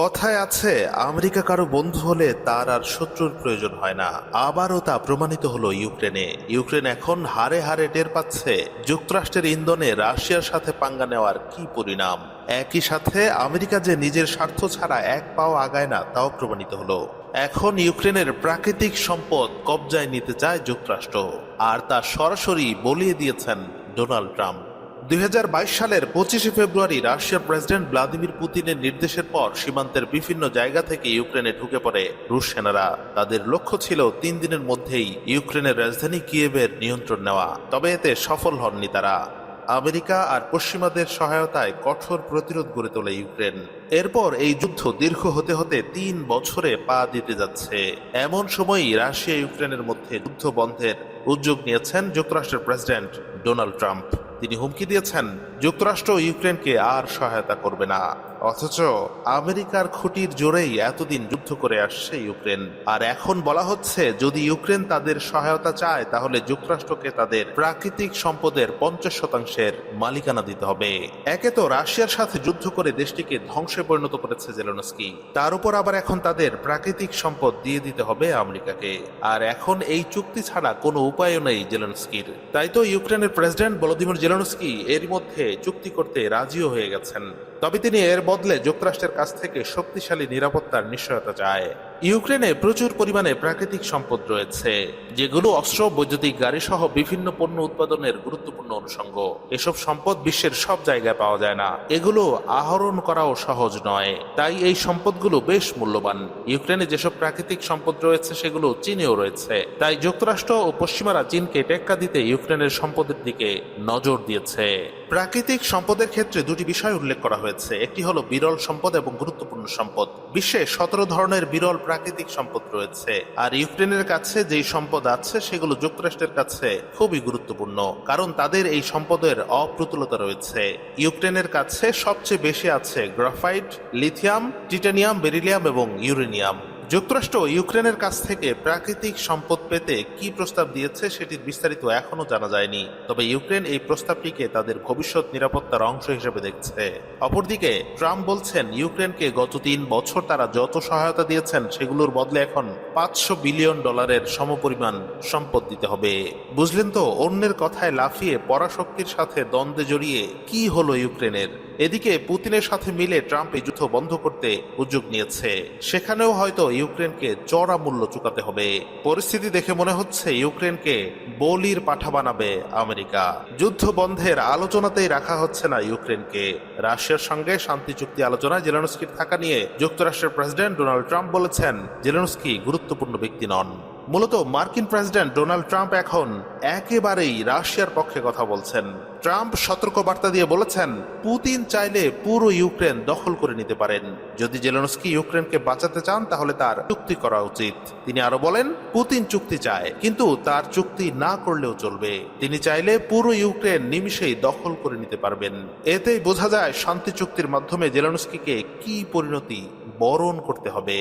কথায় আছে, আমেরিকা কারও বন্ধু হলে তার আর শত্রুর প্রয়োজন হয় না। আবারও তা প্রমাণিত হলো ইউক্রেনে। ইউক্রেন এখন হারে হারে টের পাচ্ছে যুক্তরাষ্ট্রের ইন্ধনে রাশিয়ার সাথে পাঙ্গা নেওয়ার কি পরিণাম। একই সাথে আমেরিকা যে নিজের স্বার্থ ছাড়া এক পাও আগায় না, তাও প্রমাণিত হলো। এখন ইউক্রেনের প্রাকৃতিক সম্পদ কবজায় নিতে চায় যুক্তরাষ্ট্র। আর তা সরাসরি বলিয়ে দিয়েছেন ডোনাল্ড ট্রাম্প। দুই হাজার বাইশ সালের পঁচিশে ফেব্রুয়ারি রাশিয়ার প্রেসিডেন্ট ভ্লাদিমির পুতিনের নির্দেশের পর সীমান্তের বিভিন্ন জায়গা থেকে ইউক্রেনে ঢুকে পড়ে রুশ সেনারা। তাদের লক্ষ্য ছিল তিন দিনের মধ্যেই ইউক্রেনের রাজধানী কিয়েভের নিয়ন্ত্রণ নেওয়া, তবে এতে সফল হননি তারা। আমেরিকা আর পশ্চিমাদের সহায়তায় কঠোর প্রতিরোধ গড়ে তোলে ইউক্রেন। এরপর এই যুদ্ধ দীর্ঘ হতে হতে তিন বছরে পা দিতে যাচ্ছে। এমন সময়ই রাশিয়া ইউক্রেনের মধ্যে যুদ্ধ বন্ধের উদ্যোগ নিয়েছেন যুক্তরাষ্ট্রের প্রেসিডেন্ট ডোনাল্ড ট্রাম্প। তিনি হুমকি দিয়েছেন যুক্তরাষ্ট্র ইউক্রেনকে আর সহায়তা করবে না। অথচ আমেরিকার খুঁটির জোরেই এতদিন যুদ্ধ করে আসছে ইউক্রেন। আর এখন বলা হচ্ছে, যদি ইউক্রেন তাদের সহায়তা চায়, তাহলে যুক্তরাষ্ট্রকে তাদের প্রাকৃতিক সম্পদের পঞ্চাশ শতাংশের মালিকানা দিতে হবে। একে তো রাশিয়ার সাথে যুদ্ধ করে দেশটিকে ধ্বংসে পরিণত করেছে জেলনস্কি। তার উপর আবার এখন তাদের প্রাকৃতিক সম্পদ দিয়ে দিতে হবে আমেরিকাকে। আর এখন এই চুক্তি ছাড়া কোনো উপায়ও নেই জেলেনস্কির। তাই তো ইউক্রেনের প্রেসিডেন্ট ভলোদিমির জেলেনস্কি এর মধ্যে চুক্তি করতে রাজিও হয়ে গেছেন। তবে তিনি এর বদলে যুক্তরাষ্ট্রের কাছ থেকে শক্তিশালী নিরাপত্তার নিশ্চয়তা চায়। ইউক্রেনে প্রচুর পরিমাণে প্রাকৃতিক সম্পদ রয়েছে, যেগুলো অস্ত্র, বৈদ্যুতিক গাড়ি সহ বিভিন্ন পণ্য উৎপাদনের গুরুত্বপূর্ণ অনুষঙ্গ। এসব সম্পদ বিশ্বের সব জায়গায় পাওয়া যায় না। এগুলো আহরণ করাও সহজ নয়। তাই এই সম্পদগুলো বেশ মূল্যবান। ইউক্রেনে যেসব প্রাকৃতিক সম্পদ রয়েছে, সেগুলো চীনেও রয়েছে। তাই যুক্তরাষ্ট্র ও পশ্চিমারা চীনকে টেক্কা দিতে ইউক্রেনের সম্পদের দিকে নজর দিয়েছে। প্রাকৃতিক সম্পদের ক্ষেত্রে দুটি বিষয় উল্লেখ করা হয়েছে। একটি হলো বিরল সম্পদ এবং গুরুত্বপূর্ণ সম্পদ। বিশ্বে সতেরো ধরনের বিরল প্রাকৃতিক সম্পদ রয়েছে। আর ইউক্রেনের কাছে যেই সম্পদ আছে, সেগুলো যুক্তরাষ্ট্রের কাছে খুবই গুরুত্বপূর্ণ, কারণ তাদের এই সম্পদের অপ্রতুলতা রয়েছে। ইউক্রেনের কাছে সবচেয়ে বেশি আছে গ্রাফাইট, লিথিয়াম, টিটানিয়াম, বেরিলিয়াম এবং ইউরেনিয়াম। যুক্তরাষ্ট্র ইউক্রেনের কাছ থেকে প্রাকৃতিক সম্পদ পেতে কি প্রস্তাব দিয়েছে সেটির বিস্তারিত এখনও জানা যায়নি। তবে ইউক্রেন এই প্রস্তাবটিকে তাদের ভবিষ্যৎ নিরাপত্তার অংশ হিসেবে দেখছে। অপরদিকে, ট্রাম্প বলছেন ইউক্রেনকে গত তিন বছর তারা যত সহায়তা দিয়েছেন সেগুলোর বদলে এখন পাঁচশো বিলিয়ন ডলারের সমপরিমাণ সম্পদ দিতে হবে। বুঝলেন তো, অন্যের কথায় লাফিয়ে পরাশক্তির সাথে দ্বন্দ্বে জড়িয়ে কি হলো ইউক্রেনের? এদিকে পুতিনের সাথে মিলে ট্রাম্প এই যুদ্ধ বন্ধ করতে উদ্যোগ নিয়েছে। সেখানেও হয়তো ইউক্রেনকে চড়া মূল্য চুকাতে হবে। পরিস্থিতি দেখে মনে হচ্ছে ইউক্রেনকে বলির পাঠা বানাবে আমেরিকা। যুদ্ধ বন্ধের আলোচনাতেই রাখা হচ্ছে না ইউক্রেনকে। রাশিয়ার সঙ্গে শান্তি চুক্তি আলোচনায় জেলেনস্কির থাকা নিয়ে যুক্তরাষ্ট্রের প্রেসিডেন্ট ডোনাল্ড ট্রাম্প বলেছেন, জেলেনস্কি গুরুত্বপূর্ণ ব্যক্তি নন। মূলত মার্কিন প্রেসিডেন্ট ডোনাল্ড ট্রাম্প এখন একেবারেই রাশিয়ার পক্ষে কথা বলছেন। ট্রাম্প সতর্ক বার্তা দিয়ে বলেছেন, পুতিন চাইলে পুরো ইউক্রেন দখল করে নিতে পারেন। যদি জেলেনস্কি ইউক্রেনকে বাঁচাতে চান, তাহলে তার চুক্তি করা উচিত। তিনি আরও বলেন, পুতিন চুক্তি চায়, কিন্তু তার চুক্তি না করলেও চলবে। তিনি চাইলে পুরো ইউক্রেন নিমিষেই দখল করে নিতে পারবেন। এতেই বোঝা যায়, শান্তি চুক্তির মাধ্যমে জেলেনস্কিকে কি পরিণতি বরণ করতে হবে।